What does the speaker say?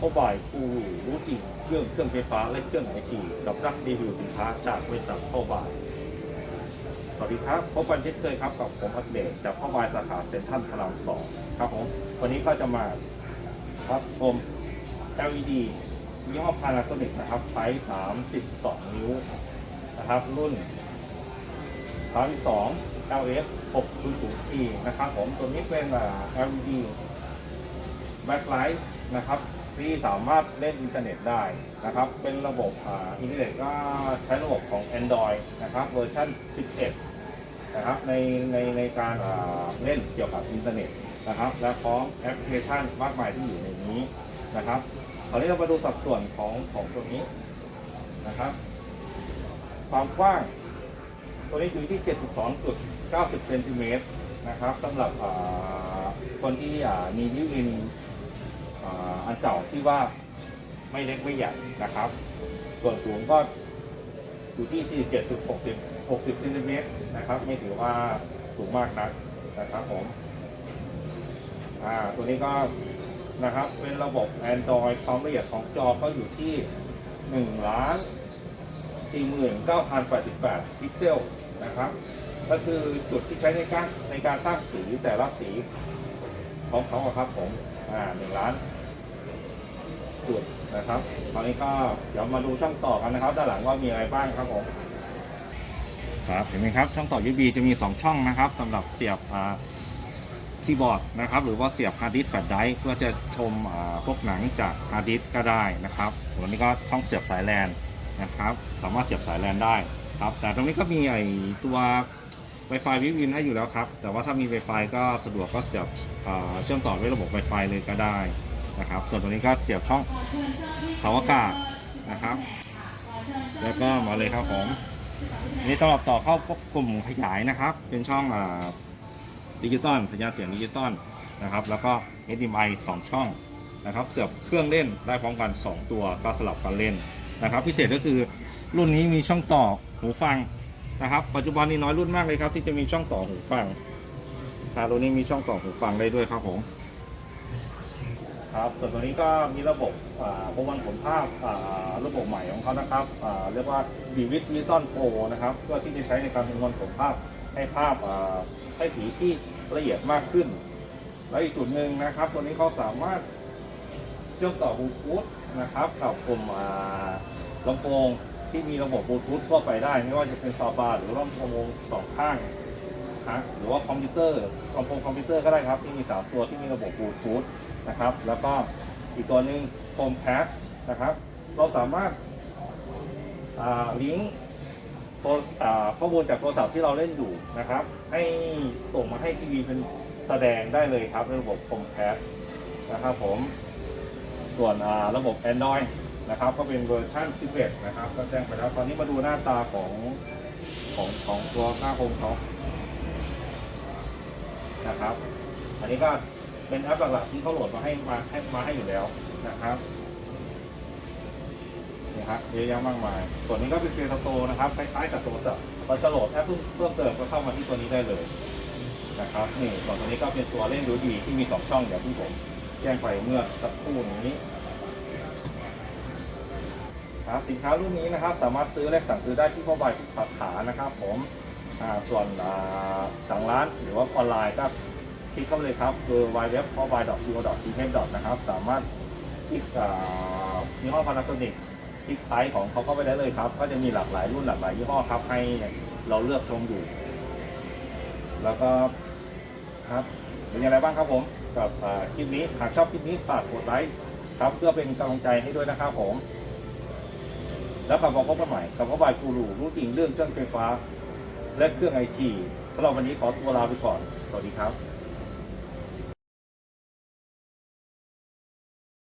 พ่อบ่ายกูรู้จริงเรื่องเครื่องไฟฟ้าและเครื่องไอทีกับนักรีวิวสินค้าจากบริษัทพ่อบ่ายสวัสดีครับพบกันเช่นเคยครับกับผมอัปเดตจากพ่อบ่ายสาขาเซ็นทรัลพระรามสองครับผมวันนี้ก็จะมารับชม LED ยี่ห้อ Panasonic นะครับไซส์32 นิ้วนะครับ รุ่น 32 LF 600T นะครับผมตัวนี้เป็น LED backlight นะครับ ที่สามารถเล่นอินเทอร์เน็ตได้นะครับ เป็นระบบอ,อินเทอร์เน็ตก็ใช้ระบบของ Android นะครับเวอร์ชัน11 นะครับในในในการเล่นเกี่ยวกับอินเทอร์เน็ตนะครับ และพร้อมแอปพลิเคชันมากมายที่อยู่ในนี้นะครับคราวนี้เรามาดูสัดส่วนของของตัวนี้นะครับ ความกว้าง ตัวนี้อยู่ที่ 72.90เซนติเมตรนะครับสำหรับคนที่มีนิ้วอิน อันเก่าที่ว่าไม่เล็กไม่ใหญ่นะครับ ส่วนสูงก็อยู่ที่ 47.60 60ซนติเมตรนะครับ ไม่ถือว่าสูงมากนักนะครับผม อ่า ตัวนี้ก็นะครับ เป็นระบบ Android ความละเอียดของจอก็อยู่ที่1ล้าน49,088 พิกเซลนะครับ ก็คือจุดที่ใช้ในการในการสร้างสีแต่ละสีของเขาครับผม อ่าหนึ่งล้านจุดนะครับคราวนี้ก็เดี๋ยวมาดูช่องต่อกันนะครับ ด้านหลังว่ามีอะไรบ้างครับผมครับเห็นไหมครับช่องต่อ USB จะมี 2 ช่องนะครับสำหรับเสียบคีย์บอร์ดนะครับหรือว่าเสียบฮาร์ดดิสก์แฟลชไดรฟ์เพื่อจะชมพวกหนังจากฮาร์ดดิสก์ก็ได้นะครับส่วนนี้ก็ช่องเสียบสายแลนนะครับ สามารถเสียบสายแลนได้ครับแต่ตรงนี้ก็มีไอตัว Wi-Fi วิวินให้อยู่แล้วครับ แต่ว่าถ้ามี Wi-Fi ก็สะดวกก็เสียบเชื่อมต่อด้วยระบบ Wi-Fi เลยก็ได้นะครับ ส่วนตรงนี้ก็เสียบช่องเสาอากาศนะครับ แล้วก็มาเลยครับผมอันนี้สำหรับต่อเข้ากลุ่มขยายนะครับ เป็นช่องดิจิตอลสัญญาณเสียงดิจิตอลนะครับ แล้วก็ HDMI 2 ช่องนะครับ เสียบเครื่องเล่นได้พร้อมกัน 2 ตัวก็สลับกันเล่นนะครับ พิเศษก็คือรุ่นนี้มีช่องต่อหูฟัง นะครับ ปัจจุบันนี้น้อยรุ่นมากเลยครับ ที่จะมีช่องต่อหูฟังนะรุ่นนี้มีช่องต่อหูฟังได้ด้วยครับผมครับส่วนตัวนี้ก็มีระบบประมวลผลภาพระบบใหม่ของเขานะครับเรียกว่า b ีวิ d ดิจิตอลโปรนะครับเพื่อที่จะใช้ในการประมวลผลภาพให้ภาพให้สีที่ละเอียดมากขึ้น และอีกจุดหนึ่งนะครับ ตัวนี้เขาสามารถเชื่อมต่อบลูทูธนะครับกับกลุ่มลำโพง ที่มีระบบบลูทูธทั่วไปได้ ไม่ว่าจะเป็นซาวบาร์หรือลำโพงสองข้างนะฮะหรือว่าคอมพิวเตอร์ลำโพงคอมพิวเตอร์ก็ได้ครับ ที่มีสามตัวที่มีระบบบลูทูธนะครับ แล้วก็อีกตัวหนึ่งโฮมแคสนะครับ เราสามารถอ่าลิงก์ข้อมูลจากโทรศัพท์ที่เราเล่นอยู่นะครับ ให้ส่งมาให้ทีวีเป็นแสดงได้เลยครับในระบบโฮมแคสนะครับผมส่วนระบบ Android นะครับ ก็เป็นเวอร์ชัน11 นะครับ ก็แจ้งไปแล้ว ตอนนี้มาดูหน้าตาของของของตัวหน้าโฮมเขานะครับ อันนี้ก็เป็นแอปหลักๆที่เขาโหลดมาให้มาให้มาให้อยู่แล้วนะครับนี่ครับเยอะแยะมากมาย ส่วนนี้ก็เป็นเฟซโตนะครับคล้ายๆกับโทรศัพท์พอจะโหลดแอปเพิ่มเติมก็เข้ามาที่ตัวนี้ได้เลยนะครับนี่ส่วนตัวนี้ก็เป็นตัวเล่นดูดีที่มีสองช่องอย่างที่ผมแจ้งไปเมื่อสักครู่นี้ ครับสินค้ารุ่นนี้นะครับ สามารถซื้อและสั่งซื้อได้ที่พ่อบายทุกสาขานะครับ ผมส่วนสั่งร้านหรือว่าออนไลน์ก็คลิกเข้าไปเลยครับคือ w w w p o b a y c o t h นะครับ สามารถคลิกยี่ห้อ Panasonic คลิกไซส์ของเขาเข้าไปได้เลยครับ ก็จะมีหลากหลายรุ่นหลากหลายยี่ห้อครับ ให้เราเลือกชมอยู่ แล้วก็ครับเป็นยังไงบ้างครับผมกับคลิปนี้หากชอบคลิปนี้ฝากกดไลค์ครับเพื่อเป็นกำลังใจให้ด้วยนะครับผม แล้วกลับมาพบกันใหม่กับพ่อบายกูรูรู้จริงเรื่องเครื่องไฟฟ้า และเครื่องไอทีสำหรับวันนี้ขอตัวลาไปก่อน สวัสดีครับ